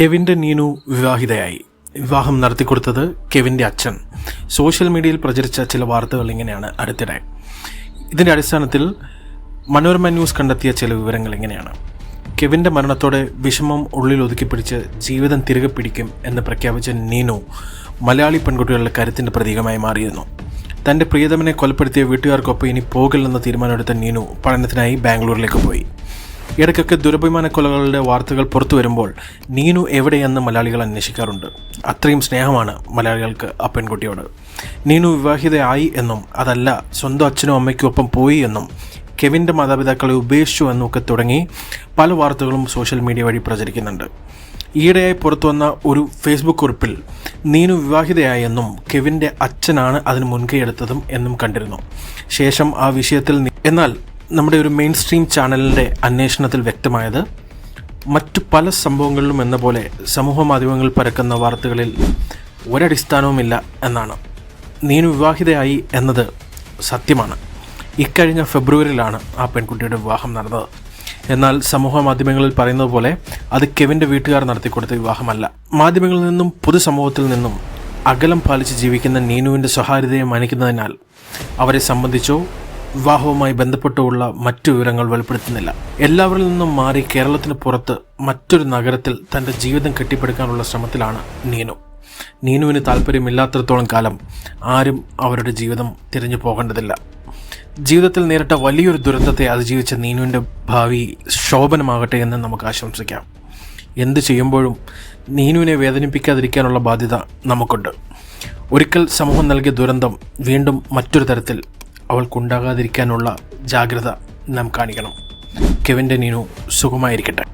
കെവിന്റെ നീനു വിവാഹിതയായി. വിവാഹം നടത്തിക്കൊടുത്തത് കെവിന്റെ അച്ഛൻ. സോഷ്യൽ മീഡിയയിൽ പ്രചരിച്ച ചില വാർത്തകൾ ഇങ്ങനെയാണ് അടുത്തിടെ. ഇതിന്റെ അടിസ്ഥാനത്തിൽ മനോരമ ന്യൂസ് കണ്ടെത്തിയ ചില വിവരങ്ങൾ ഇങ്ങനെയാണ്. കെവിന്റെ മരണത്തോടെ വിഷമം ഉള്ളിൽ ഒതുക്കി ഒതുക്കിപ്പിടിച്ച് ജീവിതം തിരികെ പിടിക്കും എന്ന് പ്രഖ്യാപിച്ച നീനു മലയാളി പെൺകുട്ടികളുടെ കരുത്തിന്റെ പ്രതീകമായി മാറിയിരുന്നു. തന്റെ പ്രിയതമനെ കൊലപ്പെടുത്തിയ വീട്ടുകാർക്കൊപ്പം ഇനി പോകില്ലെന്ന തീരുമാനമെടുത്ത നീനു പഠനത്തിനായി ബാംഗ്ലൂരിലേക്ക് പോയി. ഇടയ്ക്കൊക്കെ ദുരഭിമാന കൊലകളുടെ വാർത്തകൾ പുറത്തു വരുമ്പോൾ നീനു എവിടെയെന്ന് മലയാളികൾ അന്വേഷിക്കാറുണ്ട്. അത്രയും സ്നേഹമാണ് മലയാളികൾക്ക് ആ പെൺകുട്ടിയോട്. നീനു വിവാഹിതയായി എന്നും അതല്ല സ്വന്തം അച്ഛനും അമ്മയ്ക്കും ഒപ്പം പോയി എന്നും കെവിന്റെ മാതാപിതാക്കളെ ഉപേക്ഷിച്ചു എന്നൊക്കെ തുടങ്ങി പല വാർത്തകളും സോഷ്യൽ മീഡിയ വഴി പ്രചരിക്കുന്നുണ്ട്. ഈയിടെയായി പുറത്തു വന്ന ഒരു ഫേസ്ബുക്ക് കുറിപ്പിൽ നീനു വിവാഹിതയായെന്നും കെവിന്റെ അച്ഛനാണ് അതിന് മുൻകൈയെടുത്തതും എന്നും കണ്ടിരുന്നു. ശേഷം ആ വിഷയത്തിൽ എന്നാൽ നമ്മുടെ ഒരു മെയിൻ സ്ട്രീം ചാനലിന്റെ അന്വേഷണത്തിൽ വ്യക്തമായത് മറ്റു പല സംഭവങ്ങളിലും എന്ന പോലെ സമൂഹ മാധ്യമങ്ങളിൽ പരക്കുന്ന വാർത്തകളിൽ ഒരടിസ്ഥാനവുമില്ല എന്നാണ്. നീനു വിവാഹിതയായി എന്നത് സത്യമാണ്. ഇക്കഴിഞ്ഞ ഫെബ്രുവരിയിലാണ് ആ പെൺകുട്ടിയുടെ വിവാഹം നടന്നത്. എന്നാൽ സമൂഹ മാധ്യമങ്ങളിൽ പറയുന്നത് പോലെ അത് കെവിന്റെ വീട്ടുകാർ നടത്തിക്കൊടുത്ത വിവാഹമല്ല. മാധ്യമങ്ങളിൽ നിന്നും പൊതുസമൂഹത്തിൽ നിന്നും അകലം പാലിച്ച് ജീവിക്കുന്ന നീനുവിന്റെ സ്വകാര്യതയെ മാനിക്കുന്നതിനാൽ അവരെ സംബന്ധിച്ചോ വിവാഹവുമായി ബന്ധപ്പെട്ടുള്ള മറ്റു വിവരങ്ങൾ വെളിപ്പെടുത്തുന്നില്ല. എല്ലാവരിൽ നിന്നും മാറി കേരളത്തിന് പുറത്ത് മറ്റൊരു നഗരത്തിൽ തന്റെ ജീവിതം കെട്ടിപ്പടുക്കാനുള്ള ശ്രമത്തിലാണ് നീനു. നീനുവിന് താല്പര്യമില്ലാത്തിടത്തോളം കാലം ആരും അവരുടെ ജീവിതം തിരിഞ്ഞു പോകേണ്ടതില്ല. ജീവിതത്തിൽ നേരിട്ട വലിയൊരു ദുരന്തത്തെ അതിജീവിച്ച നീനുവിന്റെ ഭാവി ശോഭനമാകട്ടെ എന്ന് നമുക്ക് ആശംസിക്കാം. എന്ത് ചെയ്യുമ്പോഴും നീനുവിനെ വേദനിപ്പിക്കാതിരിക്കാനുള്ള ബാധ്യത നമുക്കുണ്ട്. ഒരിക്കൽ സമൂഹം നൽകിയ ദുരന്തം വീണ്ടും മറ്റൊരു തരത്തിൽ അവൾക്കുണ്ടാകാതിരിക്കാനുള്ള ജാഗ്രത നാം കാണിക്കണം. കെവിന്റെ നീനു സുഖമായിരിക്കട്ടെ.